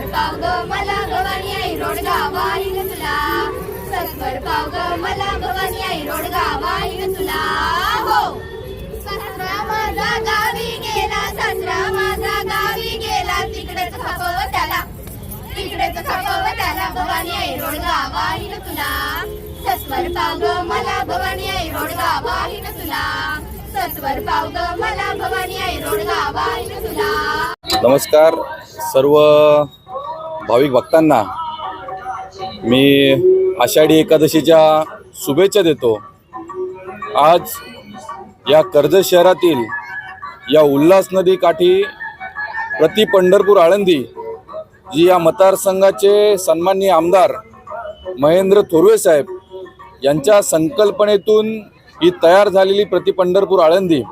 सत्वर पाव ग मला भवानी आई रोडगा वाईल तुला. सत्वर पाव ग मला भवानी आई रोडगा वाईल तुला. हो. सासरा माझा गावी गेला सासरा माझा गावी गेला. तिकडेच खपव त्याला. तिकडेच खपव त्याला भवानी आई रोडगा वाईल तुला. सत्वर पाव ग मला भवानी आई रोड वाईल तुला. सत्वर पाव ग मला भवानी आई रोडगा वाईल तुला. नमस्कार. सर्व भाविक भक्तांना मी आषाढी एकादशीच्या शुभेच्छा देतो. आज या कर्जत शहरातील या उल्हास नदी काठी प्रति पंढरपूर आळंदी जी या मतदारसंघाचे सन्माननीय आमदार महेंद्र थोरवे साहेब यांच्या संकल्पनेतून ही तयार झालेली प्रति पंढरपूर आळंदी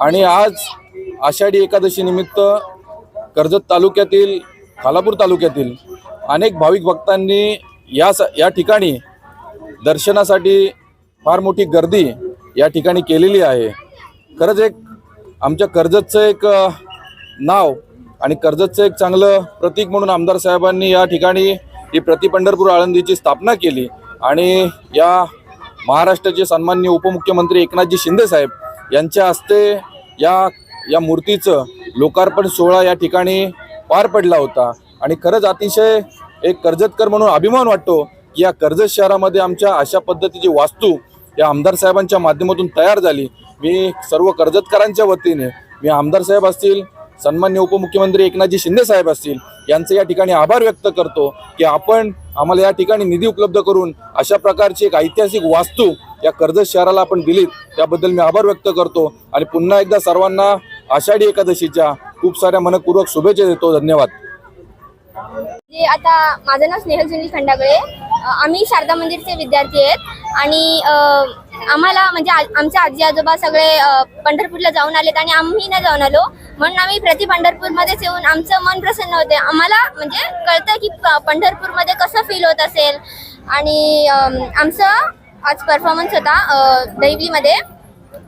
आणि आज आषाढी एकादशी निमित्त कर्जत तालुक्यातील खालापूर तालुक्यातील अनेक भाविक भक्तांनी या स या ठिकाणी दर्शनासाठी फार मोठी गर्दी या ठिकाणी केलेली आहे. खरंच एक आमच्या कर्जतचं एक नाव आणि कर्जतचं एक चांगलं प्रतीक म्हणून आमदार साहेबांनी या ठिकाणी ही प्रति पंढरपूर आळंदीची स्थापना केली आणि या महाराष्ट्राचे सन्मान्य उपमुख्यमंत्री एकनाथजी शिंदेसाहेब यांच्या हस्ते या या मूर्तीचं लोकार्पण सोहळा या ठिकाणी पार पडला होता. आणि खरंच अतिशय एक कर्जतकर म्हणून अभिमान वाटतो की या कर्जत शहरामध्ये आमच्या अशा पद्धतीची वास्तू या आमदार साहेबांच्या माध्यमातून तयार झाली. मी सर्व कर्जतकरांच्या वतीने मी आमदार साहेब असतील सन्मान्य उपमुख्यमंत्री एकनाथजी शिंदे साहेब असतील यांचे या ठिकाणी आभार व्यक्त करतो की आपण आम्हाला या ठिकाणी निधी उपलब्ध करून अशा प्रकारची एक ऐतिहासिक वास्तू या कर्जत शहराला आपण दिलीत त्याबद्दल मी आभार व्यक्त करतो. आणि पुन्हा एकदा सर्वांना आषाढी एकादशीच्या खूप साऱ्या मनपूर्वक शुभेच्छा देतो. धन्यवाद. जे आता माझं नाव स्नेहल सुनील खंडागळे. आम्ही शारदा मंदिरचे विद्यार्थी आहेत. आणि आम्हाला म्हणजे आ- आमचे आजी आजोबा सगळे पंढरपूरला जाऊन आलेत आणि आम्ही नाही जाऊन आलो. म्हणून आम्ही प्रति पंढरपूरमध्येच येऊन आमचं मन प्रसन्न होते. आम्हाला म्हणजे कळतं की पंढरपूरमध्ये कसं फील होत असेल. आणि आमचं आज परफॉर्मन्स होता दैवीमध्ये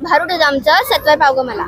भारूड होतं आमचं सत्वर पावगं मला.